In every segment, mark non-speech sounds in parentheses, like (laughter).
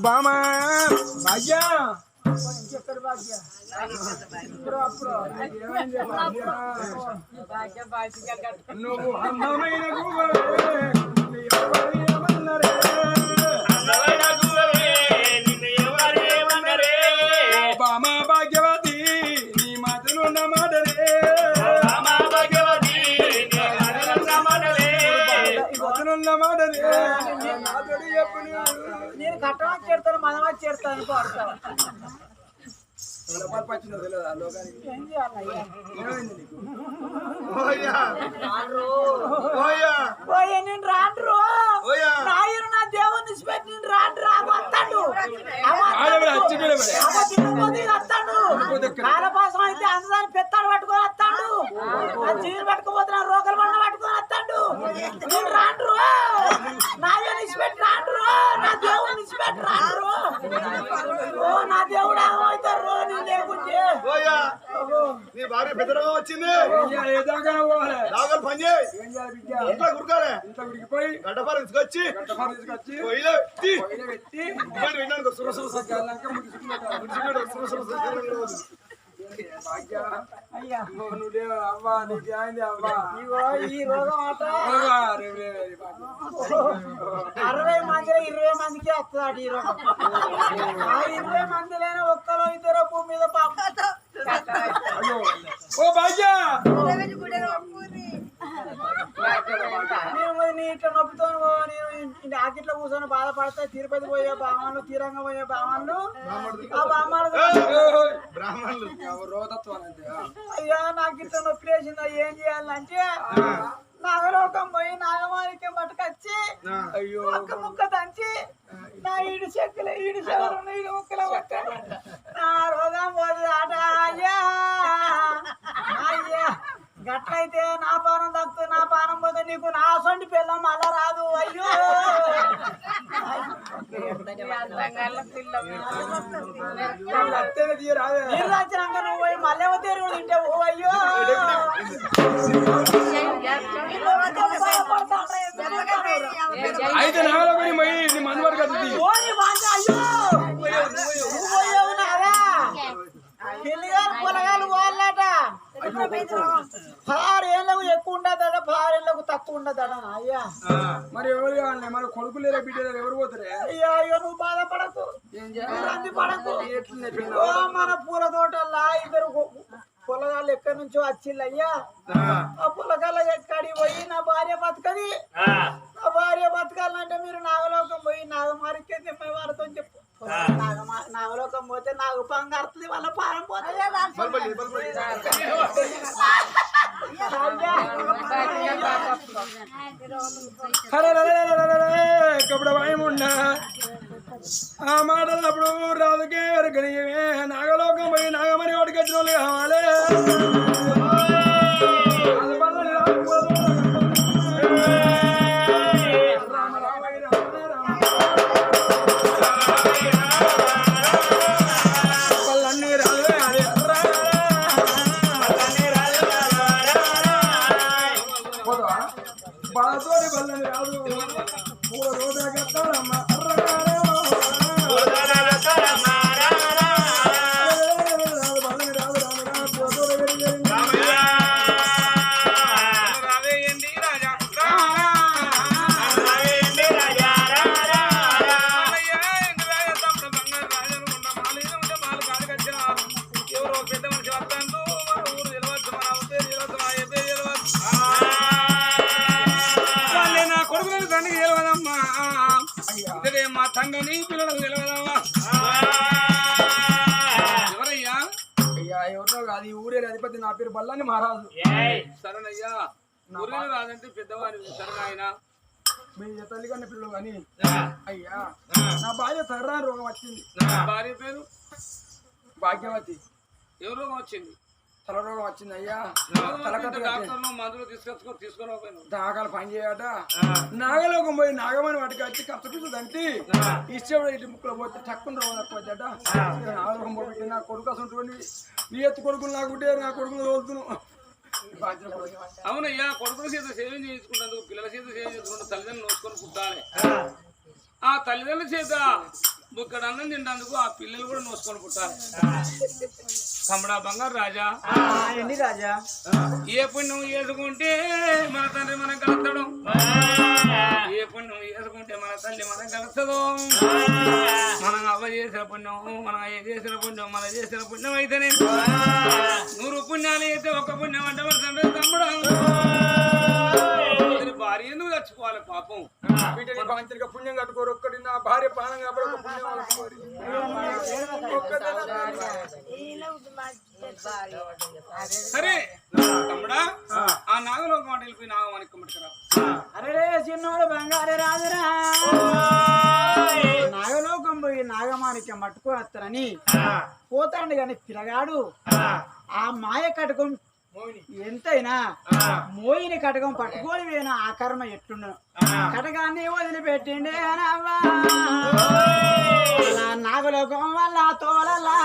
బామా భాగ్య చెప్పారు భాగ్య ఇప్పుడు అప్పుడు ఏమైంది భాగ్య నువ్వు అందమైన గువ్వవే, చేయాలయ్యా ఏమైంది నీకు ఓయే. నేను రాండ్రు నాయన నా దేవుని పెట్టి నేను రాండ్రు రామ వస్తాడు. కాలపాసం అయితే అందదాన్ని పెత్తాడు పట్టుకొని వస్తాడు. జీవి పట్టుకోపోతున్నా రోకలు బండ పట్టుకొని వస్తాడు. నేను రాండ్రు. ఇచ్చిపెట్టి రాండ్రు ఓ నా దేవుడు ఏమవుతారు నీ లేకుంటే నీ భార్య పెద్దగా వచ్చింది రాగలు పని చేయి ఇంట్లో గురకాలే ఇంట్లో ఉడికిపోయి గడ్డపార తీసుకొచ్చి గడ్డపార తీసుకొచ్చి పొయ్యిలో పెట్టి పెట్టి విన్నాను అరవై మందిలో ఇరవై మందికి వస్తుంది ఈ రోగం ఆ ఇరవై మందిలోనే ఒక్కరో ఇద్దరు భూమి మీద పాపం అయ్యో ఓ భాగ్య నేను నీ ఇట్లా నొప్పుతో నేను ఆకిట్లో కూర్చొని బాధపడితే తిరుపతి పోయే బామాలు తీరంగా పోయే బామాలు ఆ బామాలు. అయ్యా నాకు ఇట్లా నొప్పి లేచిందా ఏం చేయాలంటే నాగలోకం పోయి నాగమాణిక్యం పట్టుకొచ్చి ఒక్క ముక్క దంచి నా ఈడు చెక్కులు ఈడు చెవులు ఈడు ముక్కల పక్క నా రోగం పోదు ఆట గట్లయితే నా పానం తగ్గుతుంది నా పానం పోతే నీకు నా సొంటి పిల్లం మళ్ళా రాదు. అయ్యో. నీళ్ళు వచ్చినాక నువ్వు పోయి మళ్ళీ తీరు తింటే ఓ అయ్యో? అయితే నాలో అయ్యో! పదహారు ఏళ్ళకు ఎక్కువ ఉండదట పదహారు ఏళ్ళకు తక్కువ ఉండదట అయ్యా మరి ఎవరు కావాలి మరి కొడుకు లేరా బిడ్డ ఎవరు పోతారే? అయ్యా అయ్యో నువ్వు బాధపడకు. ఏం రంది పడకు. ఎట్లుంది ఓ మన పూల తోటల్లా ఇద్దరు పొ- పొలగాళ్ళు ఎక్కడి నుంచో వచ్చిళ్ళు అయ్యా ఆ పొలగాళ్ళ ఎక్కడికి పోయి నా భార్య బతకది? నా భార్య బతకాలంటే మీరు నాగలోకం పోయి నాగమారికే తిమ్మే వారితో చెప్పు. నాగలోకం పోతే నాగు పంగడుతుంది వాళ్ళ పారం పోతుంది బల్బలి, బల్బలి. కప్పుడు భయముండా ఆ మాటలప్పుడు రాదుకే వరకని నాగలోకం పోయి నాగమని వాడికి వచ్చిన వాళ్ళు కావాలి పేరు బల్లాని మహారాజు. సరేనయ్యా ఊరిలో రాదంటే పెద్దవారి సరే ఆయన మీ తల్లిగన్న పిల్లలు కానీ? అయ్యా. నా. భార్య సర్రా రోగం వచ్చింది. భార్య పేరు? భాగ్యవతి. ఏ రోగం వచ్చింది? తల రోగం వచ్చింది అయ్యా మందులు తీసుకొచ్చుకొని తీసుకొని దాకాలు పని చేయట. నాగలోకం పోయి నాగమని వాటికి వచ్చి కష్టపడి దంటి ఇష్టం ఇటు ముక్కలు పోతే టక్కున తక్కువ వచ్చాట నాగలోకం పోయి నా కొడుకు అసలు నీ ఎత్తు కొడుకులు నాకుంటే నా కొడుకులు తోలుతున్నావు. అవునయ్యా కొడుకుల చేత సేవ చేయించుకుంటాను పిల్లల చేత సేవ చేసుకుంటూ తల్లిదండ్రులు నోసుకొని పుట్టాలి. ఆ. తల్లిదండ్రుల చేత బుక్కడ అన్నం ఆ పిల్లలు కూడా నోసుకొని పుట్టాలి. తమ్ముడా బంగారు రాజా. ఏంటి రాజా? ఏ పుణ్యం చేసుకుంటే మన తండ్రి మనం కలుస్తాడు. ఏ పుణ్యం చేసుకుంటే మన తల్లి మనం కలుస్తుందో. మనం అవ్వ చేసిన పుణ్యం మనం అయ్య చేసిన పుణ్యం మన చేసిన పుణ్యం అయితేనే. నూరు పుణ్యాలు అయితే ఒక పుణ్యం అంటే మన తండ్రి తమ్ముడు? చచ్చిపోవాలి పాపం. వీటిని బాంచరిగా పుణ్యం కట్టుకోరు. ఒక్కటి నా భార్య ప్రాణం కాబట్టి ఒక పుణ్యం కట్టుకోరు. సరే తమ్ముడా ఆ. నాగలోక మాట వెళ్ళిపోయి నాగమానికి కమ్మట్టుకురా అరే చిన్నోడు బంగారే రాజురా. నాగలోకం పోయి నాగమాణిక్యం పట్టుకొని వస్తారని పోతాండు కానీ పిల్లగాడు. ఆ మాయ కటకం ఎంతైనా మోయిని కటకం పట్టుకొని పోయిన ఆ కర్మ ఎట్లుండను? కటకాన్ని వదిలిపెట్టిండే నాగలోకం వల్ల తోలలా.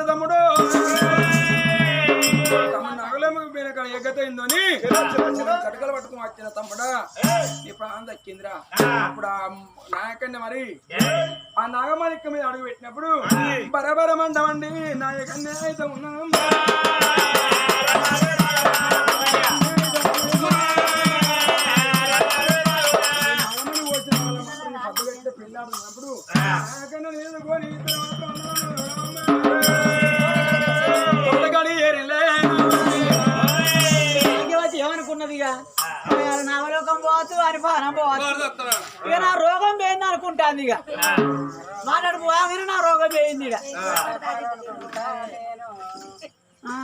గాలి తమ్ముడు? తమ్ముడు నగలేము పోయిన కాడ ఎగ్గతయిందని కటకలు పట్టుకుని వచ్చిన తమ్ముడా నీ ప్రాణం దక్కిందిరా. ఇప్పుడు ఆ నాయకన్య మరి ఆ నాగమాలిక మీద అడుగు పెట్టినప్పుడు బరబర మండమండి నాయకన్య అయితే ఉన్నాం. నాగమణి పోసిన వాళ్ళ పెళ్ళాడుతున్నప్పుడు నాయకన్య నేను కోరి ఇద్దరు నాగలోకం పోవచ్చు అని పానం పోవచ్చు. ఇక నా రోగం పోయింది అనుకుంటాంది ఇక. మాట్లాడు పోగానే నా రోగం పోయింది ఇక. ఆ?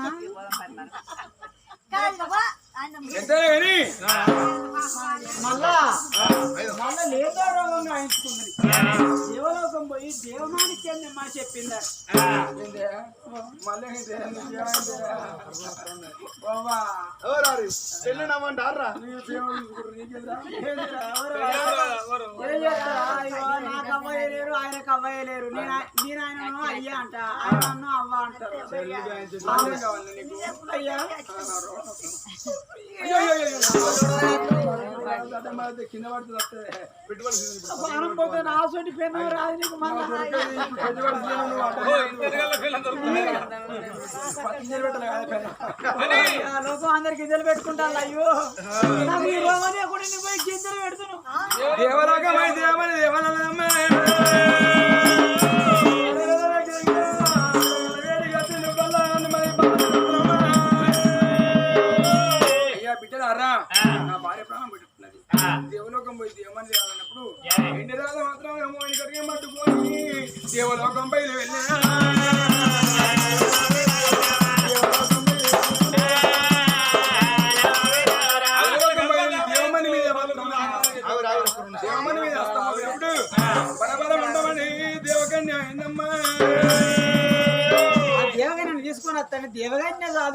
ఎంతైనా కానీ మళ్ళా మళ్ళా లేదో రోగంగా ఎంచుకున్నది దేవలోకం పోయి దేవమానిక్యం మా చెప్పిందా? మళ్ళీ నాకు అవ్వయ్య లేరు ఆయనకు అవ్వయ్య లేరు. నేను ఆయనను అయ్యా అంట. ఆయన నన్ను అవ్వ అంటారు? అయ్యా. పోతే నా సోటి పెన్ను రాదు నీకు లోకం అందరికి గింజలు పెట్టుకుంటాను అయ్యో నాకు ఈ రోగం కూడా పోయి గింజలు పెడుతున్నావు దేవని ఎన్ని రోజులు రాజు మాత్రం మట్టుకొని ఇక్కడికి దేవలోకం వెళ్ళా?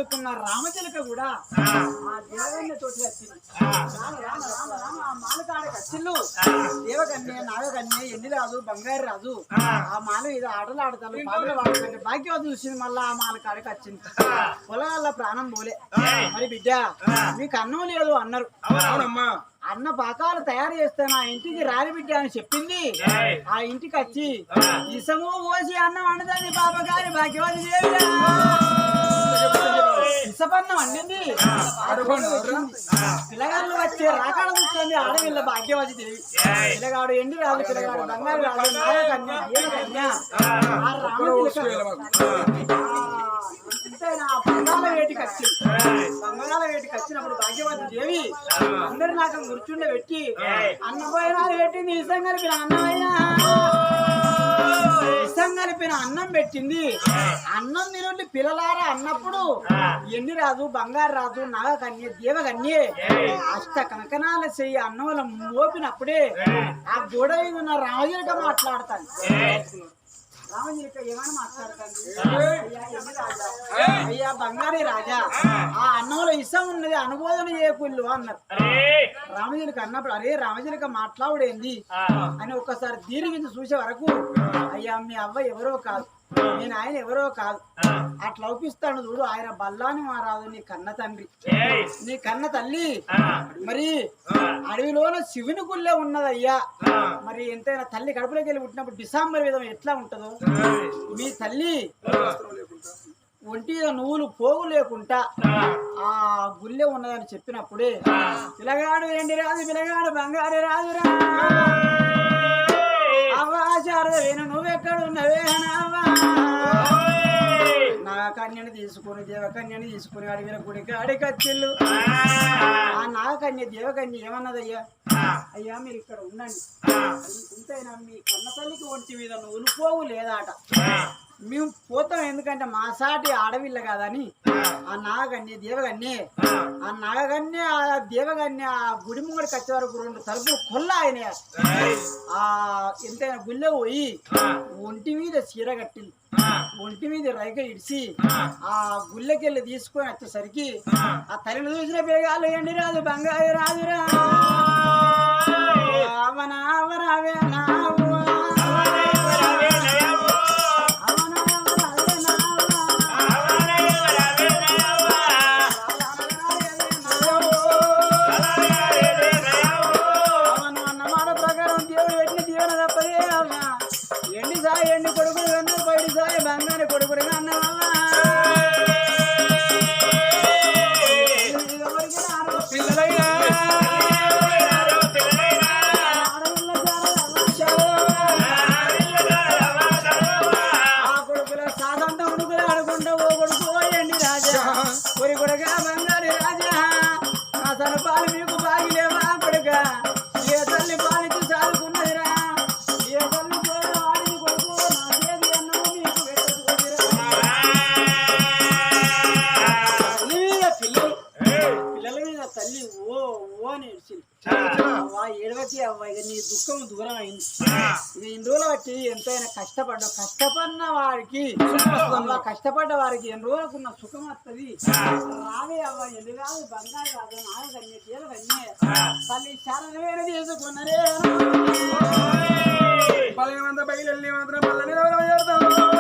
దేవగన్య చదువుకున్న రామచిలక కూడా ఆ. దేవగన్య తోటి వచ్చింది. రామ రామ రామ రామ ఆ మాలకాడకి వచ్చిల్లు దేవకన్య నాగకన్య ఎన్ని రాజు బంగారు రాజు ఆ. మాల మీద ఆటలు ఆడతారు పాటలు పాడుతుంటే భాగ్యవతి చూసింది మళ్ళా ఆ మాలకాడకి వచ్చింది పొలాల ప్రాణం పోలే. మరి బిడ్డ మీకు అన్నం లేదు అన్నారు. అవునమ్మా. అన్న పాకాలు తయారు చేస్తే నా ఇంటికి రాని బిడ్డ అని చెప్పింది. ఆ ఇంటికి వచ్చి ఇసము పోసి అన్నం వండుతుంది పాప గారి భాగ్యవతి దేవిరా. ఇసపన్నం వండింది. పిల్లగాళ్ళు వచ్చే రాకాడ చూస్తుంది ఆడవిల్ల భాగ్యవతి దేవి పిల్లగాడు ఎండి రాదు పిల్లగాడు బంగారు రాదు బంగాళ వేటికి వచ్చింది బంగాళ వేటికి వచ్చినప్పుడు భాగ్యవతి దేవి అందరి నాకు కూర్చుండే పెట్టి అన్న పోయినాలు పెట్టింది ఇసం కలిపిన అన్నమైనా ఇసం కలిపిన అన్నం పెట్టింది. అన్నం తినండి పిల్లలారా అన్నప్పుడు ఎన్ని రాదు బంగారు రాదు నాగకన్య దేవకన్యే అష్ట కంకణాల చెయ్యి అన్నంలో మోపినప్పుడే ఆ గోడ మీద ఉన్న రాజులుగా మాట్లాడతాను. ఏమైనా అయ్యా, బంగారీ రాజా. ఆ అన్నంలో ఇష్టం ఉన్నది అనుబోధన చేయకుళ్ళు అన్నారు. రామజిలిక అన్నప్పుడు అరే రామజిలిక మాట్లాడేంది అని ఒక్కసారి దీర్ఘించి చూసే వరకు అయ్యా మీ అవ్వ ఎవరో కాదు. మీ నాయన ఎవరో కాదు. అట్లా ఒప్పిస్తాడు చూడు ఆయన బల్లాని మారాదు నీ కన్న తండ్రి. నీ కన్న తల్లి. మరి అడవిలోన శివుని గుళ్ళే ఉన్నదయ్యా. మరి ఎంతైనా తల్లి కడుపులోకి వెళ్ళి పుట్టినప్పుడు డిసెంబర్ విధం ఎట్లా ఉంటుందో? మీ తల్లి ఒంటి నువ్వులు పోగు లేకుండా ఆ. గుళ్ళే ఉన్నదని చెప్పినప్పుడే పిల్లగాడు ఏంటి రాదు పిల్లగాడు బంగారు రాదురా అవ్వ శారద వేణు నువ్వెక్కడున్నవే నావా నా కన్యని తీసుకుని దేవకన్యని తీసుకుని అడిగిన గుడికి అడిగచ్చిల్లు ఆ నాగకన్య దేవకన్య ఏమన్నదయ్యా? అయ్యా మీరు ఇక్కడ ఉండండి. ఇంతైనా మీ కన్న తల్లికి ఒంటి మీద నువ్వులు పోవు లేదాట మేము పోతాం ఎందుకంటే మా సాటి ఆడవిల్ల కాదని. ఆ. నాగకన్య దేవకన్య. ఆ. నాగకన్య ఆ దేవకన్య ఆ గుడి ముంగడికి వచ్చే వరకు రెండు తలుపులు కొల్ల ఆయన. ఆ ఎంతైనా గుళ్ళో పోయి ఒంటి మీద చీర కట్టింది. ఒంటి మీద రైక ఇడిసి ఆ. గుళ్ళకెళ్ళి తీసుకొని వచ్చేసరికి ఆ. తల్లిని చూసిన పిల్లగాళ్ళు ఎండి రాదు? బంగారు రాదురా. అవన అవే అందుకే అవ్వ నీ దుఃఖం దూరం అయింది. ఇన్ని రోజులు బట్టి ఎంతైనా కష్టపడ్డావు. కష్టపడిన వారికి కష్టపడ్డ వారికి ఎన్ని రోజులకున్న సుఖం వస్తుంది రావే అవ్వ ఎల్లు కాదు బంగారు నాన్న కన్య తీర కన్య తల్లి శరణవేణ చేసుకున్నరే బలవంత బయలు మాత్రం మళ్ళీ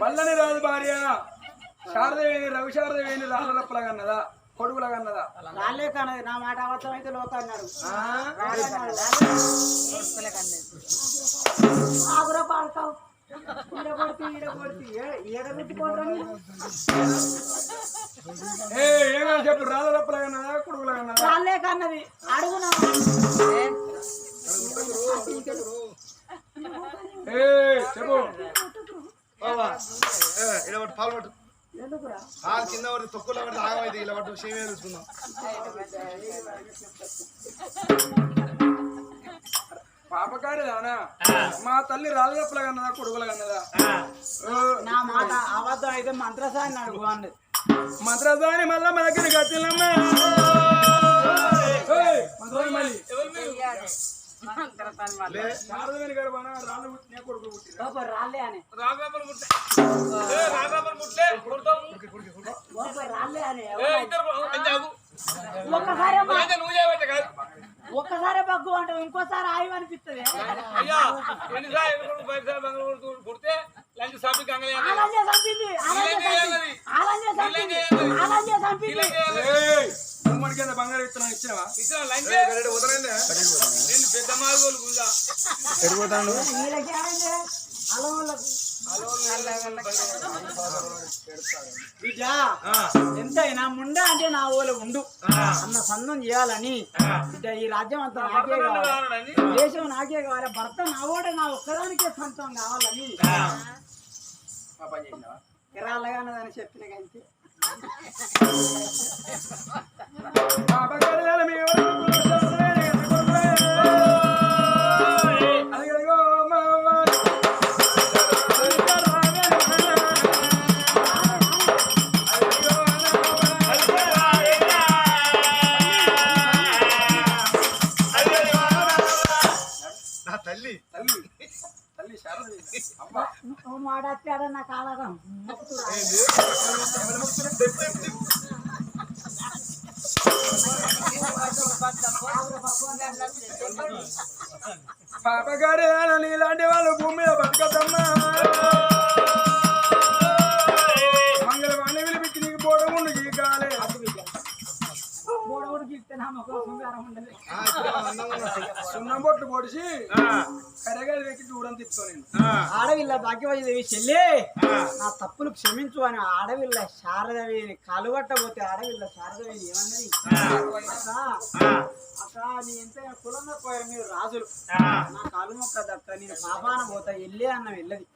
బల్లని రాజు భార్య. శారదేవిని రవి శారదేవిని రాళ్ళప్పలగన్నదా కొడుకులగన్నదా రాలే కన్నది నా మాట అవసరం అయితే లోక అన్నాడు. ఆ? ఆగురా పాడతావు ఏమైనా చెప్పు? రాళ్ళప్పలగన్నదా కొడుకులగన్నదా రాలే కన్నది. అడుగునా? చెప్పు. ఇలా పట్టు పాలు పట్టు. పాలు కింద తొక్కులో పడితే ఆగమైతే ఇలా పట్టు. సేమే చూసుకుందాం పాపకారి దానా మా తల్లి రాళ్ళప్పలగన్నదా కొడుకులగన్నదా? నా మాట అబద్ధం అయితే మంత్రసాన్ని అడుగు అన్నది మంత్రదాని మళ్ళా మా దగ్గరికి వచ్చిందమ్మా ఏయ్, మంత్రదాని మళ్ళీ లే శారదేవిని గారు బాగా రాళ్ళు పుట్టిన కొడుకులు బగ్గు అంటే ఇంకోసారి ఆయువు అనిపిస్తుంది. చంపింది చంపింది చంపింది ఏయ్, గుమ్మడి కింద బంగారు విత్తనం ఇచ్చినవా? గడ్డ వదలండి వీళ్ళకి ఏమైంది అలవాళ్ళకు బిడ్డ ఎంతైనా ముండా అంటే నా ఊళ్ళో ఉండు. అన్న సందం చేయాలని. బిడ్డ ఈ రాజ్యం అంతా నాకే కావాలి. దేశం నాకే కావాలి. భర్త నా ఓడే నా ఒక్కదానికే సొంతం కావాలని. కిరాలగానదని చెప్పిన కంటే (laughs) పాపకారి నువ్వు మాట్లాడాడ నా కాలరం ఏంది పాపగారి నీలాంటి వాళ్ళు భూమి మీద బతకద్దమ్మా. మంగళవాణి విలిపించి నీకు పోవడం ఇప్పుడు అందంగా ఉన్నాడు. సున్నం బొట్లు పొడిచి కరగాలి వెక్కి దూరం తిప్పుతా నేను. ఆడవిల్ల భాగ్యవదేవి చెల్లి నా తప్పులు క్షమించు అని ఆడవిల్ల శారదవేని కలువట్టబోతే ఆడవిల్ల శారదవేని ఏమన్నది? నీ ఎంత పోయారు మీరు రాజులు. నా కాలు మొక్క దక్క నేను పాపాన పోతా వెళ్ళే అన్న వెళ్ళది.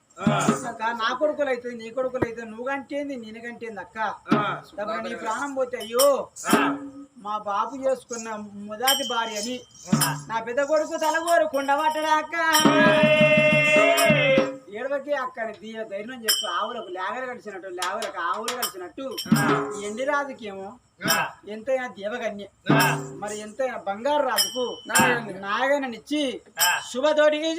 అక్క నా కొడుకులు అయితే నీ కొడుకులు అయితే నువ్వు కంటేంది నేను కంటేంది అక్క. నీ ప్రాణం పోతే అయ్యో. మా బాబు చేసుకున్న మొదటి భార్య అని నా పెద్ద కొడుకు తలగోరు కుండబట్టడా అక్క ఏడవకి అక్కని దీయ ధైర్యం చెప్పు ఆవులకు లేగలు కలిసినట్టు లేగలకు ఆవులు కలిసినట్టు ఎండి రాజుకేమో ఎంతైనా దేవకన్య మరి ఎంతైనా బంగారు రాజుకు నాగననిచ్చి శుభతోటికి